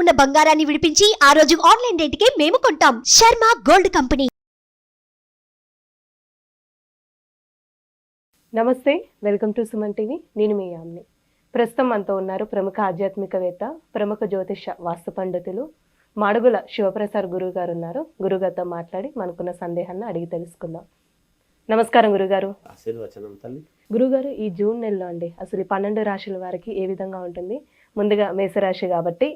ఉన్న బంగారాన్ని విడిపించి ఆ రోజు ఆన్లైన్ రేటుకే మేము కొంటాం. Sharma gold company. నమస్తే వెల్కమ్ టు సుమన్ టీవీ. నేను మీ యామ్ని. ప్రస్తుతం మనతో ఉన్నారు ప్రముఖ ఆధ్యాత్మికవేత్త ప్రముఖ జ్యోతిష వాస్తు పండితులు మాడుగుల శివప్రసాద్ గురువు గారు ఉన్నారు. గురుగారితో మాట్లాడి మనకున్న సందేహాన్ని అడిగి తెలుసుకుందాం. నమస్కారం గురుగారు ఆశీర్వచనం తల్లి. గురుగారు ఈ జూన్ నెలలో అండి అసలు ఈ పన్నెండు రాశుల వారికి ఏ విధంగా ఉంటుంది? ముందుగా మేషరాశి కాబట్టి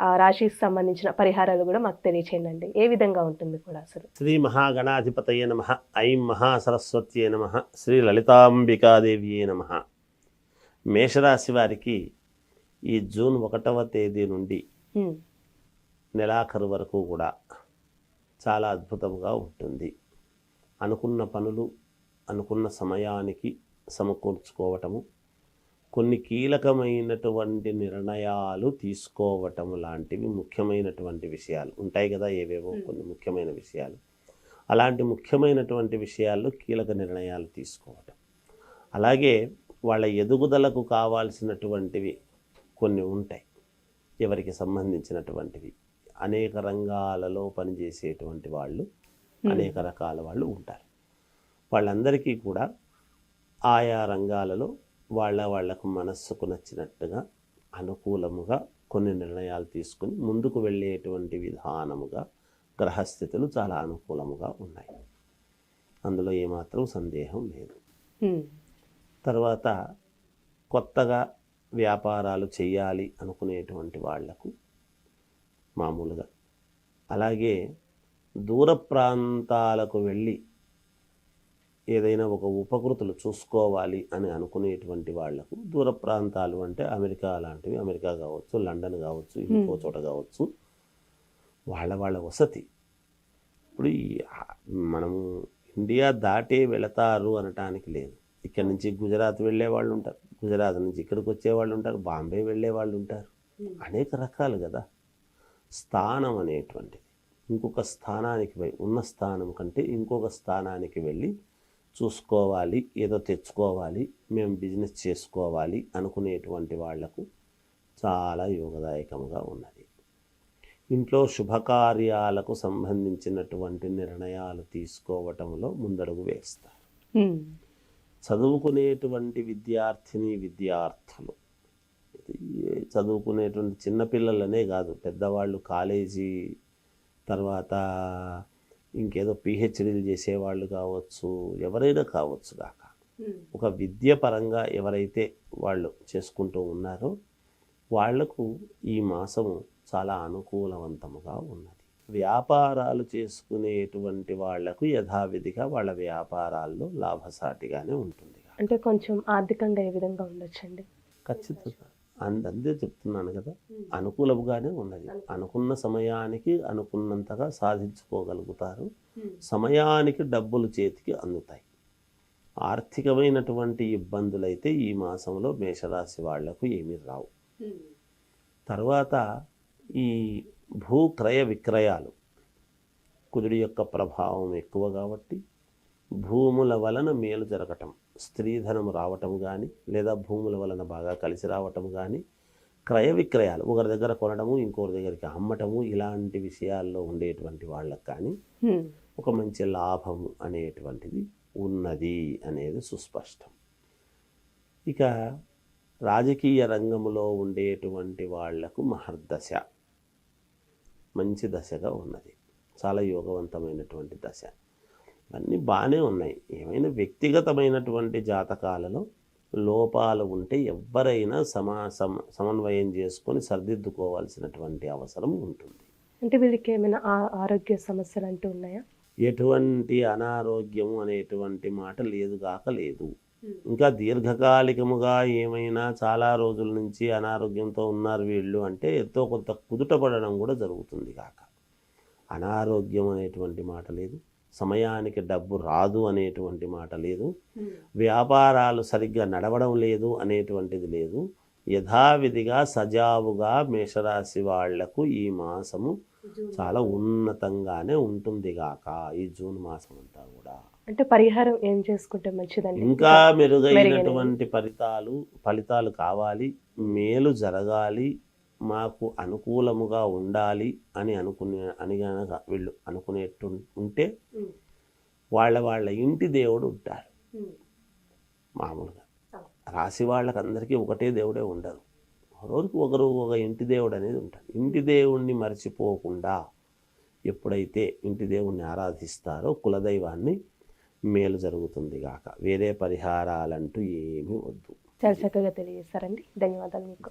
రాశికి సంబంధించిన పరిహారాలు కూడా మాకు తెలియచేయండి ఏ విధంగా ఉంటుంది కూడా అసలు? శ్రీ మహాగణాధిపతయ నమ. ఐం మహాసరస్వత్యే నమ. శ్రీ లలితాంబికాదేవియే నమ. మేషరాశి వారికి ఈ జూన్ ఒకటవ తేదీ నుండి. నెలాఖరు వరకు కూడా చాలా అద్భుతంగా ఉంటుంది. అనుకున్న పనులు అనుకున్న సమయానికి సమకూర్చుకోవటము కొన్ని కీలకమైనటువంటి నిర్ణయాలు తీసుకోవటం లాంటివి ముఖ్యమైనటువంటి విషయాలు. ఉంటాయి కదా ఏవేవో కొన్ని ముఖ్యమైన విషయాలు. అలాంటి ముఖ్యమైనటువంటి విషయాల్లో కీలక నిర్ణయాలు తీసుకోవటం. అలాగే వాళ్ళ ఎదుగుదలకు కావాల్సినటువంటివి కొన్ని ఉంటాయి. ఎవరికి సంబంధించినటువంటివి. అనేక రంగాలలో పనిచేసేటువంటి వాళ్ళు అనేక రకాల వాళ్ళు ఉంటారు. వాళ్ళందరికీ కూడా ఆయా రంగాలలో వాళ్ళ వాళ్ళకు మనస్సుకు నచ్చినట్టుగా అనుకూలముగా కొన్ని నిర్ణయాలు తీసుకుని ముందుకు వెళ్ళేటువంటి విధానముగా గ్రహస్థితులు చాలా అనుకూలముగా ఉన్నాయి. అందులో ఏమాత్రం సందేహం లేదు. తర్వాత కొత్తగా వ్యాపారాలు చేయాలి అనుకునేటువంటి వాళ్ళకు మామూలుగా. అలాగే దూర ప్రాంతాలకు వెళ్ళి ఏదైనా ఒక ఉపకృతులు చూసుకోవాలి అని అనుకునేటువంటి వాళ్ళకు దూర ప్రాంతాలు అంటే అమెరికా లాంటివి అమెరికా కావచ్చు లండన్ కావచ్చు ఇంకో చోట కావచ్చు. వాళ్ళ వాళ్ళ వసతి. ఇప్పుడు ఈ మనము ఇండియా దాటే వెళతారు అనటానికి లేదు. ఇక్కడ నుంచి గుజరాత్ వెళ్ళే వాళ్ళు ఉంటారు. గుజరాత్ నుంచి ఇక్కడికి వచ్చే వాళ్ళు ఉంటారు. బాంబే వెళ్ళే వాళ్ళు ఉంటారు. అనేక రకాలు కదా. స్థానం అనేటువంటిది. ఇంకొక స్థానానికి ఉన్న స్థానం కంటే ఇంకొక స్థానానికి వెళ్ళి చూసుకోవాలి ఏదో తెచ్చుకోవాలి మేము బిజినెస్ చేసుకోవాలి అనుకునేటువంటి వాళ్ళకు చాలా యోగదాయకముగా ఉన్నది. ఇంట్లో శుభకార్యాలకు సంబంధించినటువంటి నిర్ణయాలు తీసుకోవటంలో ముందడుగు వేస్తారు. చదువుకునేటువంటి విద్యార్థిని విద్యార్థులు. చదువుకునేటువంటి చిన్నపిల్లలనే కాదు పెద్దవాళ్ళు కాలేజీ తర్వాత ఇంకేదో పిహెచ్డీలు చేసేవాళ్ళు కావచ్చు ఎవరైనా కావచ్చు కాక ఒక విద్య పరంగా ఎవరైతే వాళ్ళు చేసుకుంటూ ఉన్నారో వాళ్ళకు ఈ మాసము చాలా అనుకూలవంతముగా ఉన్నది. వ్యాపారాలు చేసుకునేటువంటి వాళ్ళకు యథావిధిగా వాళ్ళ వ్యాపారాల్లో లాభసాటిగానే ఉంటుంది అంటే కొంచెం ఆర్థికంగా ఏ విధంగా ఉండొచ్చండి? ఖచ్చితంగా. అంద- అందే చెప్తున్నాను కదా. అనుకూలముగానే ఉన్నది. అనుకున్న సమయానికి అనుకున్నంతగా సాధించుకోగలుగుతారు. సమయానికి డబ్బులు చేతికి అందుతాయి. ఆర్థికమైనటువంటి ఇబ్బందులైతే ఈ మాసంలో మేషరాశి వాళ్ళకు ఏమీ రావు. తర్వాత ఈ భూ క్రయ విక్రయాలు. కుజుడి యొక్క ప్రభావం ఎక్కువ కాబట్టి భూముల వలన మేలు జరగటం. స్త్రీధనం రావటం కానీ లేదా భూముల వలన బాగా కలిసి రావటం కానీ క్రయ విక్రయాలు ఒకరి దగ్గర కొనడము ఇంకొకరి దగ్గరికి అమ్మటము ఇలాంటి విషయాల్లో ఉండేటువంటి వాళ్ళకి కానీ. ఒక మంచి లాభము అనేటువంటిది ఉన్నది అనేది సుస్పష్టం. ఇక రాజకీయ రంగంలో ఉండేటువంటి వాళ్ళకు మహర్దశ. మంచి దశగా ఉన్నది. చాలా యోగవంతమైనటువంటి దశ. ఇవన్నీ బాగానే ఉన్నాయి. ఏమైనా వ్యక్తిగతమైనటువంటి జాతకాలలో లోపాలు ఉంటే ఎవరైనా సమా సమ సమన్వయం చేసుకొని సరిదిద్దుకోవాల్సినటువంటి అవసరం ఉంటుంది. అంటే వీళ్ళకి ఏమైనా ఆరోగ్య సమస్యలు అంటూ ఉన్నాయా? ఎటువంటి అనారోగ్యము అనేటువంటి మాట లేదు కాక లేదు. ఇంకా దీర్ఘకాలికముగా ఏమైనా చాలా రోజుల నుంచి అనారోగ్యంతో ఉన్నారు వీళ్ళు అంటే ఎంతో కొంత కుదుట పడడం కూడా జరుగుతుంది కాక అనారోగ్యం అనేటువంటి మాట లేదు. సమయానికి డబ్బు రాదు అనేటువంటి మాట లేదు. వ్యాపారాలు సరిగ్గా నడవడం లేదు అనేటువంటిది లేదు. యథావిధిగా సజావుగా మేషరాశి వాళ్ళకు ఈ మాసము చాలా ఉన్నతంగానే ఉంటుంది గాక ఈ జూన్ మాసం అంతా కూడా. అంటే పరిహారం ఏం చేసుకుంటే మంచిదండి? ఇంకా మెరుగైనటువంటి ఫలితాలు ఫలితాలు కావాలి. మేలు జరగాలి. మాకు అనుకూలముగా ఉండాలి అని అనుకునే అని గనక వీళ్ళు అనుకునేట్టు ఉంటే వాళ్ళ వాళ్ళ ఇంటి దేవుడు ఉంటారు. మామూలుగా. రాశి వాళ్ళకి అందరికీ ఒకటే దేవుడే ఉండదు ఒకరికి ఒకరు ఒక ఇంటి దేవుడు అనేది ఉంటుంది ఇంటి దేవుణ్ణి మర్చిపోకుండా ఎప్పుడైతే ఇంటి దేవుణ్ణి ఆరాధిస్తారో కులదైవాన్ని మేలు జరుగుతుంది గాక. వేరే పరిహారాలంటూ ఏమీ వద్దు. చాలా చక్కగా తెలియజేస్తారండి ధన్యవాదాలు మీకు.